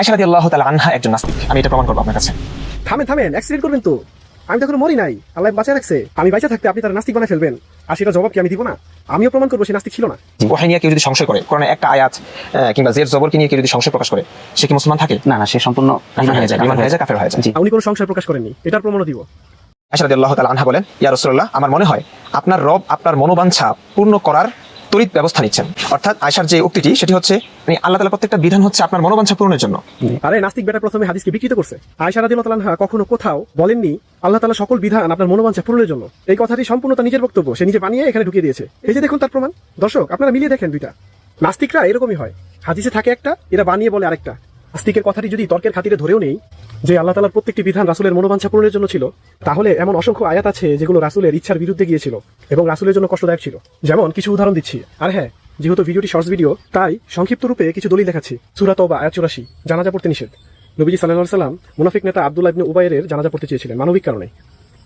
আয়সা রাদি আল্লাহ তালা আনহা একজন নাস্তিক। আমি এটা প্রমাণ করব আপনার কাছে। থামেন থামেন অ্যাক্সিডেন্ট করবেন তো। আমি তো এখনও মরি নাই। আল্লাহ বাঁচা রাখছে। আমি বাইচা থাকতে আপনি তার নাস্তিক বানায় ফেলবেন। আর সেটা জবাব কি আমি দিব না? আমিও প্রমাণ করব সে নাস্তিক ছিল না। ওহাই নিয়ে কেউ যদি সংশয় করে কোরআনে একটা আয়াত কিংবা জের জবরকে নিয়ে কেউ যদি সংশয় প্রকাশ করে সে কি মুসলমান থাকে? না না সে সম্পূর্ণ ইমান হয়ে যায় ইমান হয়ে যায় কাফের হয়ে যায়। উনি কোনো সংশয় প্রকাশ করেননি। এটার প্রমাণও দিব। আল্লাহ তালা আনহা বলেন ইয়া রসুল্লাহ আমার মনে হয় আপনার রব আপনার মনোবাঞ্ছা পূর্ণ করার তড়িৎ ব্যবস্থা নিচ্ছেন। অর্থাৎ আয়সার যে উক্তিটি, সেটি হচ্ছে মানে আল্লাহ তালা প্রত্যেকটা বিধান হচ্ছে আপনার মনোবাঞ্ছা পূরণের জন্য। আরে, নাস্তিক বেটা প্রথমে হাদিসকে বিকৃত করছে। আয়সা রাদিল্লাহ তালানহা কখনো কোথাও বলেননি, আল্লাহ তালা সকল বিধান আপনার মনোবাঞ্ছা পূরণের জন্য। এই কথাটি সম্পূর্ণ তার নিজের বক্তব্য, সে নিজে বানিয়ে এখানে ঢুকিয়ে দিয়েছে। এই যে দেখুন তার প্রমাণ। দর্শক, আপনারা মিলিয়ে দেখেন দুইটা। নাস্তিকরা এরকমই হয়। হাদিসে থাকে একটা, এরা বানিয়ে বলে আরেকটা। নাস্তিকের কথাটি যদি তর্কের খাতিরে ধরেও নেই যে আল্লাহ তালার প্রত্যেকটি বিধান রাসুলের মনোবাঞ্ছা পূরণের জন্য ছিল, তাহলে এমন অসংখ্য আয়াত আছে যেগুলো রাসুলের ইচ্ছার বিরুদ্ধে গিয়েছিল এবং রাসুলের জন্য কষ্টদায়ক ছিল। যেমন কিছু উদাহরণ দিচ্ছি। আর হ্যাঁ যেহেতু ভিডিওটি শর্টস ভিডিও, তাই সংক্ষিপ্ত রূপে কিছু দলিল দেখাচ্ছি। সুরাত বা আয়াত চুরাশি, জানাজা পড়তে নিষেধ। নবীজি সাল্লাহ সাল্লাম মুনাফিক নেতা আব্দুল্লাহ ইবনে উবাইরের জানাজা পড়তে চেয়েছিলেন মানবিক কারণে।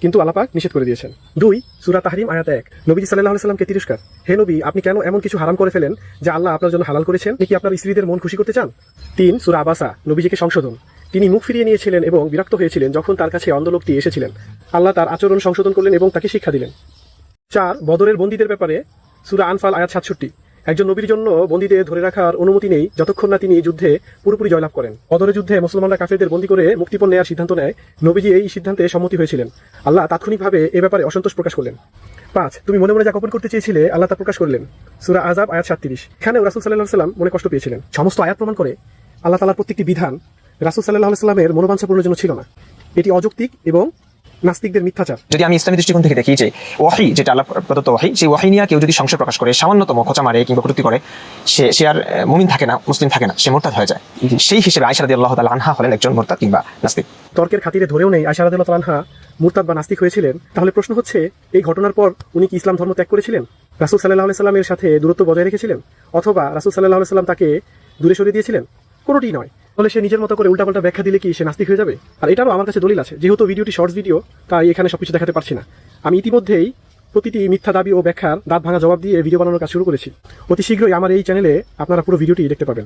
কিন্তু আলাপাক নিষেধ করে দিয়েছেন। দুই, সুরা তাহরিম, আয়াত এক। নবীজি সাল্লাহ সাল্লামকে তিরস্কার। হে নবী, আপনি কেন এমন কিছু হারাম করে ফেলেন যা আল্লাহ আপনার জন্য হালাল করেছেন? নাকি আপনার স্ত্রীদের মন খুশি করতে চান? তিন, সুরা আবাসা, নবীজিকে সংশোধন। তিনি মুখ ফিরিয়ে নিয়েছিলেন এবং বিরক্ত হয়েছিলেন যখন তার কাছে অন্ধ লোকটি এসেছিলেন। আল্লাহ তার আচরণ সংশোধন করলেন এবং তাকে শিক্ষা দিলেন। চার, বদরের বন্দীদের ব্যাপারে সুরা আনফাল আয়াত সাতষট্টি। একজন নবীর জন্য বন্দীদের ধরে রাখার অনুমতি নেই যতক্ষণ না তিনি যুদ্ধে পুরোপুরি জয়লাভ করেন। বদরের যুদ্ধে মুসলমানরা কাফেরদের বন্দী করে মুক্তিপণ নেওয়ার সিদ্ধান্ত নেয়। নবীজি এই সিদ্ধান্তে সম্মতি হয়েছিলেন। আল্লাহ তাৎক্ষণিকভাবে এ ব্যাপারে অসন্তোষ প্রকাশ করলেন। পাঁচ, তুমি মনে মনে যা গোপন করতে চেয়েছিলে আল্লাহ তা প্রকাশ করলেন। সুরা আজাব আয়াত সাতত্রিশ। এখানেও রাসুল সাল্লাহ সাল্লাম মনে কষ্ট পেয়েছিলেন। সমস্ত আয়াত প্রমাণ করে আল্লাহ তালার প্রত্যেকটি বিধান রাসুল সাল্লাহ সাল্লামের মনোবাঞ্ছা পূরণের জন্য ছিল না। এটি অযৌক্তিক এবং নাস্তিকদের মিথ্যাচার। যদি আমি ইসলামী দৃষ্টিকোণ থেকে দেখি যে ওয়াহি যেটা আল্লাহ প্রদত্ত ওয়াহি সেই ওয়াহি নিয়ে কেউ যদি সংশয় প্রকাশ করে সামান্যতম খোঁচা মারে কিংবা কটূক্তি করে সে সে আর মুমিন থাকে না মুসলিম থাকে না সে মোরতাদ হয়ে যায়। সেই হিসেবে আল্লাহ তালা আনহা হলেন একজন মোরতাদ কিংবা নাস্তিক। তর্কের খাতিরে ধরেও নেই আয়সা রাদিল্লাহ তালানহা মুরতাদ বা নাস্তিক হয়েছিলেন। তাহলে প্রশ্ন হচ্ছে এই ঘটনার পর উনি কি ইসলাম ধর্ম ত্যাগ করেছিলেন? রাসুল সাল্লাহ সাল্লামের সাথে দূরত্ব বজায় রেখেছিলেন? অথবা রাসুল সাল্লাহ সাল্লাম তাকে দূরে সরিয়ে দিয়েছিলেন? কোনোটি নয়। তাহলে সে নিজের মতো করে উল্টাপাল্টা ব্যাখ্যা দিলে কি সে নাস্তিক হয়ে যাবে? আর এটাও আমার কাছে দলিল আছে। যেহেতু ভিডিওটি শর্টস ভিডিও তাই এখানে সবকিছু দেখাতে পারছি না। আমি ইতিমধ্যেই প্রতিটি মিথ্যা দাবি ও ব্যাখ্যার দাঁত ভাঙা জবাব দিয়ে ভিডিও বানানোর কাজ শুরু করেছি। অতি শীঘ্রই আমার এই চ্যানেলে আপনারা পুরো ভিডিওটি দেখতে পাবেন।